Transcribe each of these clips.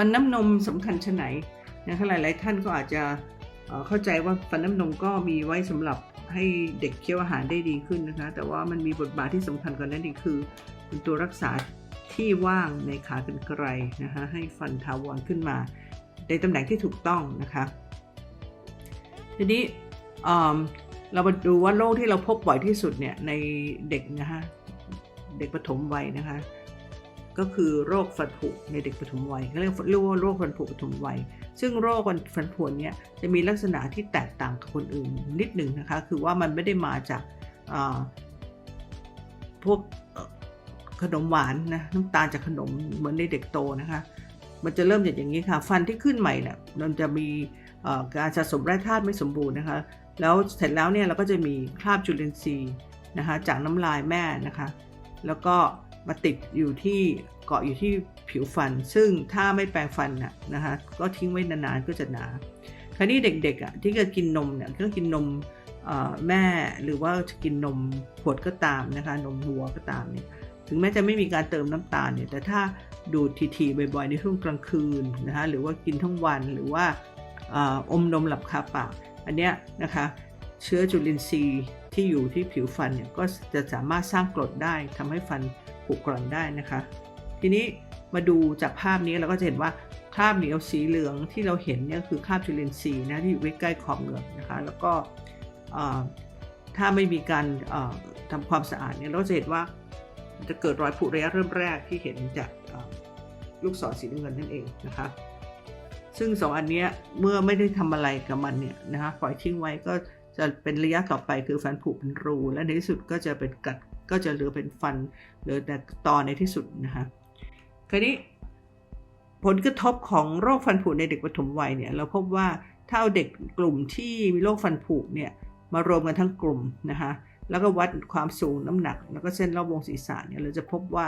ฟันน้ำนมสำคัญชไหนนะคะหลาย ๆ ท่านก็อาจจะเข้าใจว่าฟันน้ำนมก็มีไว้สำหรับให้เด็กเคี้ยวอาหารได้ดีขึ้นนะคะ แต่ว่ามันมีบทบาทที่สำคัญกว่านั้นอีกคือเป็นตัวรักษาที่ว่างในขากรรไกรนะคะให้ฟันทาวรขึ้นมา ในตำแหน่งที่ถูกต้องนะคะทีนี้เรามาดูว่าโรคที่เราพบบ่อยที่สุดเนี่ยในเด็กนะคะเด็กปฐมวัยนะคะ ก็คือโรคฟันผุในเด็กปฐมวัยเขาเรียกเรียกว่าโรคฟันผุปฐมวัย ซึ่งโรคฟันผุเนี่ยจะมีลักษณะที่แตกต่างกับคนอื่นนิดหนึ่งนะคะ คือว่ามันไม่ได้มาจากาพวกขนมหวานนะน้ำตาลจากขนมเหมือนในเด็กโตนะคะ มันจะเริ่มจากอย่างนี้ค่ะ ฟันที่ขึ้นใหม่เนี่ยมันจะมีการสะสมแร่ธาตุไม่สมบูรณ์นะคะ แล้วเสร็จแล้วเนี่ยเราก็จะมีคราบจุลินทรีย์นะคะจากน้ำลายแม่นะคะ แล้วก็ มาติดอยู่ที่เกาะอยู่ที่ผิวฟัน ซึ่งถ้าไม่แปรงฟันน่ะนะคะก็ทิ้งไว้นานๆก็จะหนาคราวนี้เด็กๆอะที่จะกินนมเนี่ยก็กินนมแม่หรือว่าจะกินนมขวดก็ตามนะคะนมวัวก็ตามเนี่ยถึงแม้จะไม่มีการเติมน้ำตาลเนี่ยแต่ถ้าดูดทีๆบ่อยๆในช่วงกลางคืนนะคะหรือว่ากินทั้งวันหรือว่าเอ่ออมนมหลับคาปากอันเนี้ยนะคะเชื้อจุลินทรีย์ที่อยู่ที่ผิวฟันเนี่ยก็จะสามารถสร้างกรดได้ทำให้ฟัน ผุกร่อนได้นะคะ ทีนี้มาดูจากภาพนี้เราก็จะเห็นว่าคราบเหนียวสีเหลืองที่เราเห็นเนี่ยคือคราบจุลินทรีย์นะที่อยู่ใกล้ๆขอบเหงือกนะคะ แล้วก็ถ้าไม่มีการเอ่อทำความสะอาดเนี่ยเราจะเห็นว่าจะเกิดรอยผุระยะเริ่มแรกที่เห็นจากลูกศรสีน้ำเงินนั่นเองนะคะ ซึ่งสองอันนี้เมื่อไม่ได้ทำอะไรกับมันเนี่ยนะคะปล่อยทิ้งไว้ก็จะเป็นระยะต่อไปคือฟันผุเป็นรู และในที่สุดก็จะเป็นกัด ก็จะเหลือเป็นฟันเหลือแต่ตอในที่สุดนะคะคราวนี้ผลกระทบของโรคฟันผุในเด็กปฐมวัยเนี่ยเราพบว่าถ้าเอาเด็กกลุ่มที่มีโรคฟันผุเนี่ยมารวมกันทั้งกลุ่มนะคะแล้วก็วัดความสูงน้ำหนัก แล้วก็เส้นรอบวงศีรษะเนี่ยเราจะพบว่า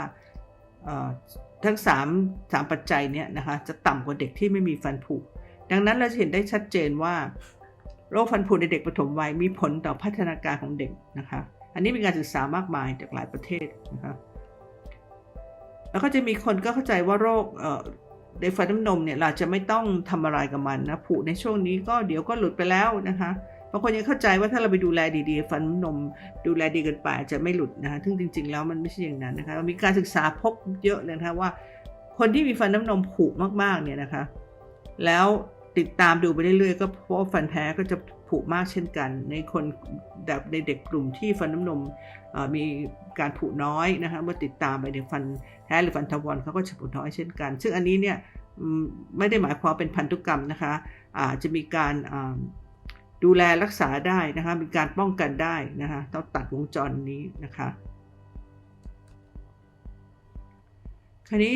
ทั้ง3ามสามปัจจัยเนี่ยนะคะจะต่ำกว่าเด็กที่ไม่มีฟันผุ ดังนั้นเราจะเห็นได้ชัดเจนว่า โรคฟันผุในเด็กปฐมวัยมีผลต่อพัฒนาการของเด็กนะคะ อันนี้มีการศึกษามากมายจากหลายประเทศนะคะแล้วก็จะมีคนก็เข้าใจว่าโรคเอ่อในฟันน้ำนมเนี่ยเราจะไม่ต้องทำอะไรกับมันนะผุในช่วงนี้ก็เดี๋ยวก็หลุดไปแล้วนะคะบางคนยังเข้าใจว่าถ้าเราไปดูแลดีๆ ฟันน้ำนมดูแลดีเกินไปจะไม่หลุดนะคะซึ่งจริง ๆ แล้วมันไม่ใช่อย่างนั้นนะคะมีการศึกษาพบเยอะเลยนะคะว่า คนที่มีฟันน้ำนมผุมากๆเนี่ยนะคะ แล้วติดตามดูไปเรื่อยๆ ก็เพราะฟันแท้ก็จะผ มากเช่นกัน ในคนแบบในเด็กกลุ่มที่ฟันน้ำนมมีการผุน้อยนะคะเมื่อติดตามไปในฟันแท้หรือฟันทวารเขาก็จะผุน้อยเช่นกัน ซึ่งอันนี้เนี่ยไม่ได้หมายความเป็นพันธุกรรมนะคะอาจจะมีการดูแลรักษาได้นะคะมีการป้องกันได้นะคะต้องตัดวงจรนี้นะคะคราวนี้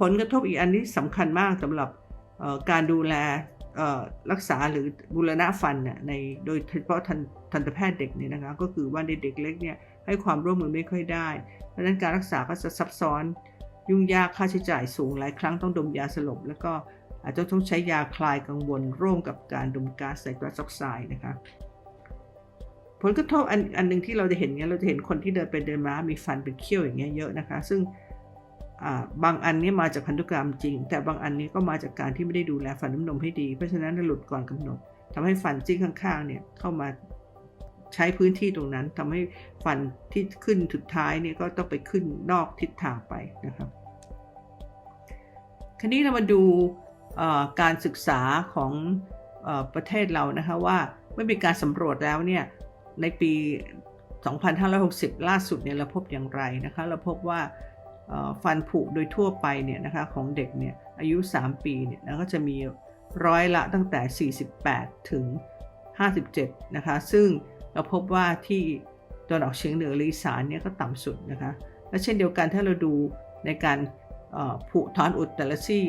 ผลกระทบอีกอันที่สำคัญมากสำหรับการดูแล รักษาหรือบูรณะฟันเนี่ยในโดยเฉพาะทันตแพทย์เด็กเนี่ยนะคะก็คือว่าในเด็กเล็กเนี่ยให้ความร่วมมือไม่ค่อยได้ เพราะฉะนั้นการรักษาก็จะซับซ้อนยุ่งยากค่าใช้จ่ายสูงหลายครั้งต้องดมยาสลบ แล้วก็อาจจะต้องใช้ยาคลายกังวลร่วมกับการดมก๊าซไนโตรซอกไซด์นะคะผลกระทบอันอันหนึ่งที่เราจะเห็นเนี่ยเราจะเห็นคนที่เดินไปเดินมา มีฟันเป็นเขี้ยวอย่างเงี้ยเยอะนะคะ ซึ่ง บางอันนี้มาจากพันธุกรรมจริง แต่บางอันนี้ก็มาจากการที่ไม่ได้ดูแลฟันน้ำนมให้ดี เพราะฉะนั้นหลุดก่อนกำหนดทำให้ฟันจี้ข้างๆเนี่ยเข้ามาใช้พื้นที่ตรงนั้นทำให้ฟันที่ขึ้นสุดท้ายเนี่ยก็ต้องไปขึ้นนอกทิศทางไปนะครับคราวนี้เรามาดูการศึกษาของอประเทศเรานะคะว่าเมื่อมีการสำรวจแล้วเนี่ยในปี 2560 ล่าสุดเนี่ยเราพบอย่างไรนะคะเราพบว่า ฟันผุโดยทั่วไปเนี่ยนะคะของเด็กเนี่ยอายุ 3 ปีเนี่ยนะก็จะมีร้อยละตั้งแต่ 48 ถึง 57 นะคะ ซึ่งเราพบว่าที่ตะวันออกเฉียงเหนือหรืออีสานเนี่ยก็ต่ำสุดนะคะ และเช่นเดียวกันถ้าเราดูในการผุถอนอุดแต่ละซี่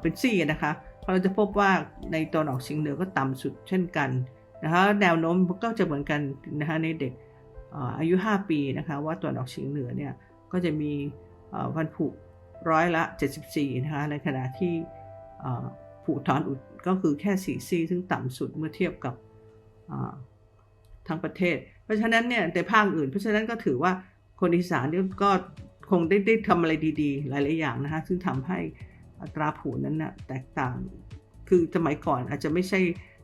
เป็นซี่นะคะเราจะพบว่าในตะวันออกเฉียงเหนือก็ต่ำสุดเช่นกันนะคะแนวโน้มก็จะเหมือนกันนะคะในเด็กอายุ 5 ปีนะคะว่าตะวันออกเฉียงเหนือเนี่ยก็จะมี เอ่อฟันผุร้อยละ 74 นะคะ ในขณะที่ผุถอนอุดก็คือแค่ 4 ซี่ ซึ่งต่ำสุดเมื่อเทียบกับทั้งประเทศ เพราะฉะนั้นเนี่ยแต่ภาคอื่น เพราะฉะนั้นก็ถือว่าคนอีสานเนี่ยก็คงได้ได้ทำอะไรดีๆ หลายๆอย่างนะคะซึ่งทำให้อัตราผูนั้นนะ่ะแตกต่าง คือสมัยก่อนอาจจะไม่ใช่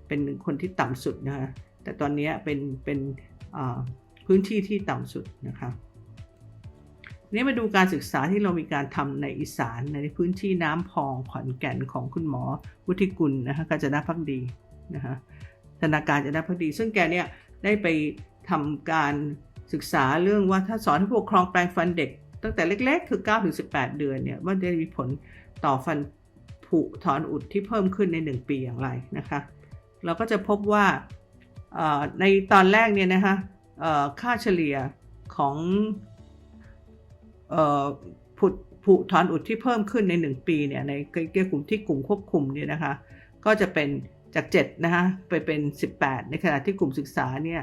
เป็นคนที่ต่ำสุดนะคะแต่ตอนนี้เป็นเป็นพื้นที่ที่ต่ำสุดนะคะ นี่มาดูการศึกษาที่เรามีการทำในอีสานในพื้นที่น้ำพองขอนแก่นของคุณหมอวุฒิกุลนะคะกาญจนาพักดีนะคะธนาการจะได้พักดี ซึ่งแกเนี่ยได้ไปทำการศึกษาเรื่องว่าถ้าสอนให้ผู้ปกครองแปลงฟันเด็ก ตั้งแต่เล็กๆ คือ9ถึง18 เดือนเนี่ยว่าจะมีผลต่อฟันผุถอนอุดที่เพิ่มขึ้นใน 1 ปีอย่างไรนะคะเราก็จะพบว่าในตอนแรกเนี่ยนะคะค่าเฉลี่ยของ ผุดผุถอนอุดที่เพิ่มขึ้นใน 1 ปีเนี่ยในกลุ่มที่กลุ่มควบคุมเนี่ยนะคะก็จะเป็นจาก7นะคะไปเป็น 18 ในขณะที่กลุ่มศึกษาเนี่ย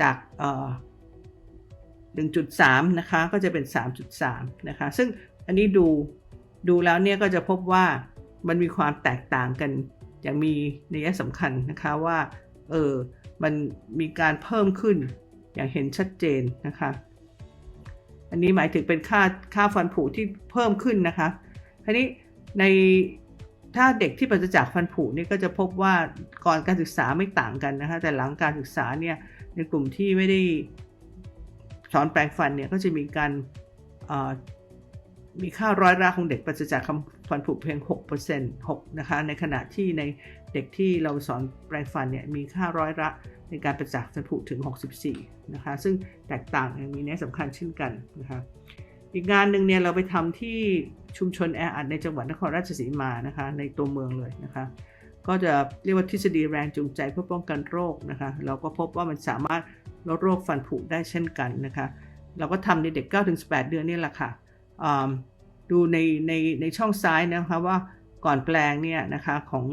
จาก1.3 นะคะก็จะเป็น 3.3 นะคะ ซึ่งอันนี้ดูดูแล้วเนี่ยก็จะพบว่ามันมีความแตกต่างกันอย่างมีนัยสำคัญนะคะว่าเออมันมีการเพิ่มขึ้นอย่างเห็นชัดเจนนะคะ อันนี้หมายถึงเป็นค่าค่าฟันผุที่เพิ่มขึ้นนะคะทีนี้ในถ้าเด็กที่ปราศจากฟันผุนี่ก็จะพบว่าก่อนการศึกษาไม่ต่างกันนะคะแต่หลังการศึกษาเนี่ยในกลุ่มที่ไม่ได้สอนแปลงฟันเนี่ยก็จะมีการมีค่าร้อยละของเด็กปราศจากฟันผุเพียง6% 6นะคะในขณะที่ในเด็กที่เราสอนแปลงฟันเนี่ยมีค่าร้อยละ ในการปราศจากฟันผุถึง 64 นะคะ ซึ่งแตกต่างมีนัยสำคัญเช่นกันนะคะ อีกงานหนึ่งเนี่ยเราไปทำที่ชุมชนแออัดในจังหวัดนครราชสีมานะคะ ในตัวเมืองเลยนะคะ ก็จะเรียกว่าทฤษฎีแรงจูงใจเพื่อป้องกันโรคนะคะ เราก็พบว่ามันสามารถลดโรคฟันผุได้เช่นกันนะคะ เราก็ทำในเด็ก 9-18 เดือนนี่แหละค่ะดูในในในช่องซ้ายนะคะว่าก่อนแปลงเนี่ยนะคะของ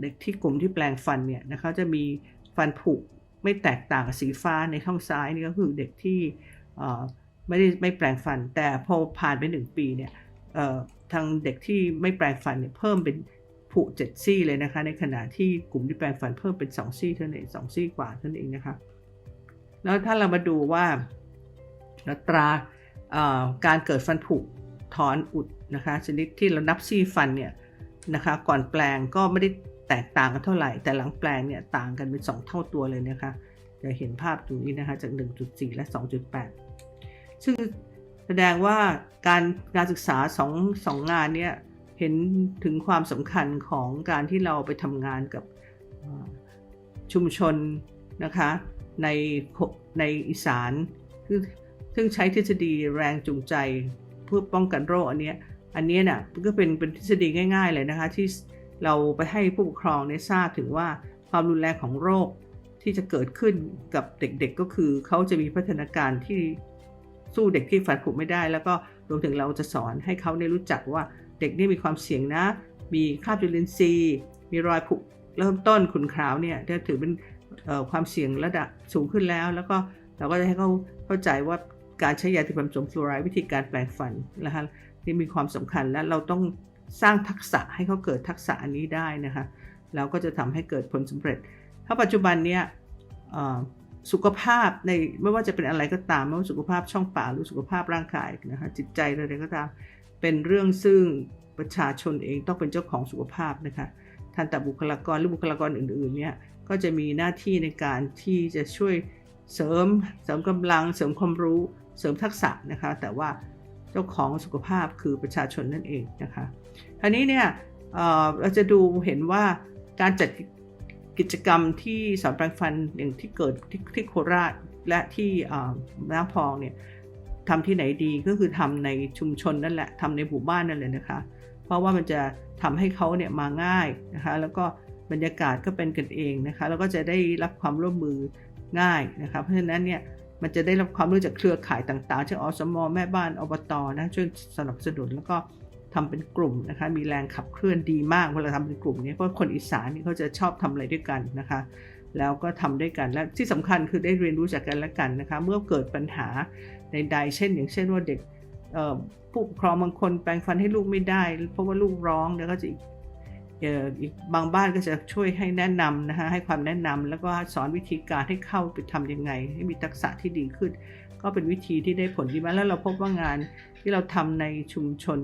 เด็กที่กลุ่มที่แปลงฟันเนี่ยนะคะจะมี ฟันผุไม่แตกต่างกับสีฟ้าในช่องซ้ายนี่ก็คือเด็กที่ไม่ได้ไม่แปลงฟัน แต่พอผ่านไปหนึ่งปีเนี่ยทางเด็กที่ไม่แปลงฟันเนี่ยเพิ่มเป็นผุเจ็ดซี่เลยนะคะ ในขณะที่กลุ่มที่แปลงฟันเพิ่มเป็น2ซี่เท่านั้นเองสองซี่กว่าเท่านั้นเองนะคะ แล้วถ้าเรามาดูว่าอัตราการเกิดฟันผุถอนอุดนะคะชนิดที่เรานับซี่ฟันเนี่ยนะคะก่อนแปลงก็ไม่ได้ แตกต่างกันเท่าไหร่ แต่หลังแปลงเนี่ยต่างกันเป็น2เท่าตัวเลยนะคะจะเห็นภาพตรงนี้นะคะจาก 1.4 และ 2.8 ซึ่งแสดงว่าการการศึกษา2งองงานเนี่ยเห็นถึงความสำคัญของการที่เราไปทำงานกับชุมชนนะคะในในอีสานซึ่งใช้ทฤษฎีแรงจูงใจเพื่อป้องกันโรคอันนี้อันนี้นะ่ะก็เป็นเป็นทฤษฎีง่าย ๆ เลยนะคะที่ เราไปให้ผู้ปกครองได้ทราบถึงว่าความรุนแรงของโรคที่จะเกิดขึ้นกับเด็กๆก็คือเขาจะมีพัฒนาการที่สู้เด็กที่ฝันผุไม่ได้ แล้วก็รวมถึงเราจะสอนให้เขาได้รู้จักว่าเด็กนี่มีความเสี่ยงนะ มีคราบจุลินทรีย์ มีรอยผุเริ่มต้นขุนขาวเนี่ยจะถือเป็นความเสี่ยงระดับสูงขึ้นแล้ว แล้วก็เราก็จะให้เขาเข้าใจว่าการใช้ยาที่ผสมฟลูอไรด์วิธีการแปลงฟันนะคะที่มีความสำคัญและเราต้อง สร้างทักษะให้เขาเกิดทักษะอันนี้ได้นะคะแล้วก็จะทำให้เกิดผลสำเร็จ ถ้าปัจจุบันเนี้ยสุขภาพในไม่ว่าจะเป็นอะไรก็ตามไม่ว่าสุขภาพช่องปากหรือสุขภาพร่างกายนะคะจิตใจอะไรก็ตาม เป็นเรื่องซึ่งประชาชนเองต้องเป็นเจ้าของสุขภาพนะคะทันตบุคลากรหรือบุคลากรอื่นๆเนี่ยก็จะมีหน้าที่ในการที่จะช่วยเสริมเสริมกำลัง เสริมความรู้ เสริมทักษะนะคะแต่ว่า เจ้าของสุขภาพคือประชาชนนั่นเองนะคะทีนี้เนี่ยเราจะดูเห็นว่าการจัดกิจกรรมที่สอนแปลงฟันอย่างที่เกิดที่ที่โคราชและที่น้ำพองเนี่ยทำที่ไหนดีก็คือทำในชุมชนนั่นแหละทำในหมู่บ้านนั่นเลยนะคะ เพราะว่ามันจะทำให้เขาเนี่ยมาง่ายนะคะแล้วก็บรรยากาศก็เป็นกันเองนะคะแล้วก็จะได้รับความร่วมมือง่ายนะคะเพราะฉะนั้นเนี่ย มันจะได้รับความรู้จากเครือข่ายต่างๆ เช่นอสมแม่บ้านอบตนะช่วยสนับสนุนแล้วก็ทำเป็นกลุ่มนะคะ มีแรงขับเคลื่อนดีมากเวลาทำเป็นกลุ่มนี้เพราะคนอีสานนี่เขาจะชอบทำอะไรด้วยกันนะคะ แล้วก็ทำด้วยกันและที่สำคัญคือได้เรียนรู้จากกันและกันนะคะ เมื่อเกิดปัญหาใดๆเช่น อย่างเช่นว่าเด็กผู้ปกครองบางคนแปลงฟันให้ลูกไม่ได้ เพราะว่าลูกร้องแล้วก็จะ อีกบางบ้านก็จะช่วยให้แนะนำนะคะให้ความแนะนำแล้วก็สอนวิธีการให้เข้าไปทํำยังไง ให้มีทักษะที่ดีขึ้น ก็เป็นวิธีที่ได้ผลดีมากแล้วเราพบว่างานที่เราทำในชุมชน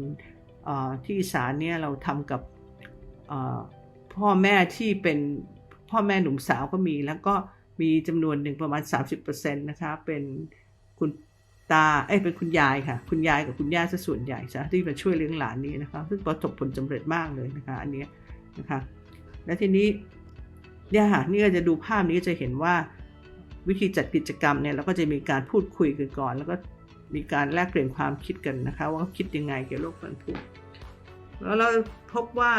ที่อีสานเนี่ยเราทำกับพ่อแม่ที่เป็นพ่อแม่หนุ่มสาวก็มี แล้วก็มีจำนวนหนึ่งประมาณ 30%นะคะเป็นคุณตา เอ้ยเป็นคุณยายค่ะ คุณยายกับคุณย่าซะส่วนใหญ่จ้ะที่มาช่วยเลี้ยงหลานนี้นะคะ ซึ่งประสบผลสำเร็จมากเลยนะคะ อันเนี้ย นะคะ และทีนี้เนี่ยค่ะนี่ก็จะดูภาพนี้ก็จะเห็นว่าวิธีจัดกิจกรรมเนี่ยเราก็จะมีการพูดคุยกันก่อน แล้วก็มีการแลกเปลี่ยนความคิดกันนะคะ ว่าคิดยังไงเกี่ยวกับโรคฟันผุแล้วเราพบว่า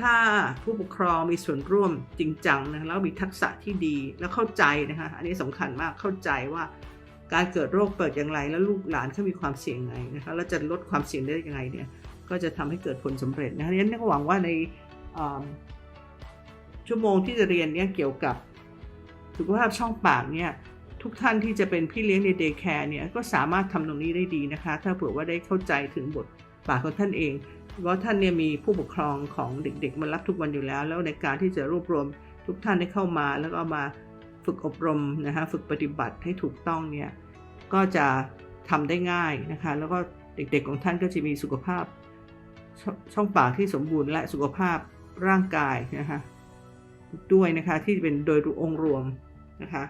ถ้าผู้ปกครองมีส่วนร่วมจริงจังนะแล้วมีทักษะที่ดีแล้วเข้าใจนะคะอันนี้สำคัญมากเข้าใจว่าการเกิดโรคเปิดอย่างไร แล้วลูกหลานเขามีความเสี่ยงไงนะคะแล้วจะลดความเสี่ยงได้ยังไงเนี่ยก็จะทำให้เกิดผลสำเร็จนะคะดังนั้นก็หวังว่าใน ชั่วโมงที่จะเรียนเนี่ยเกี่ยวกับสุขภาพช่องปากเนี่ยทุกท่านที่จะเป็นพี่เลี้ยงในเดย์แคร์เนี่ยก็สามารถทำตรงนี้ได้ดีนะคะ ถ้าเผื่อว่าได้เข้าใจถึงบทบาทของท่านเองเพราะท่านเนี่ยมีผู้ปกครองของเด็กๆมารับทุกวันอยู่แล้ว แล้วในการที่จะรวบรวมทุกท่านได้เข้ามา แล้วก็มาฝึกอบรมนะคะฝึกปฏิบัติให้ถูกต้องเนี่ยก็จะทำได้ง่ายนะคะ แล้วก็เด็กๆของท่านก็จะมีสุขภาพช่องปากที่สมบูรณ์และสุขภาพ ร่างกายนะคะด้วยนะคะที่เป็นโดยองค์รวมนะคะ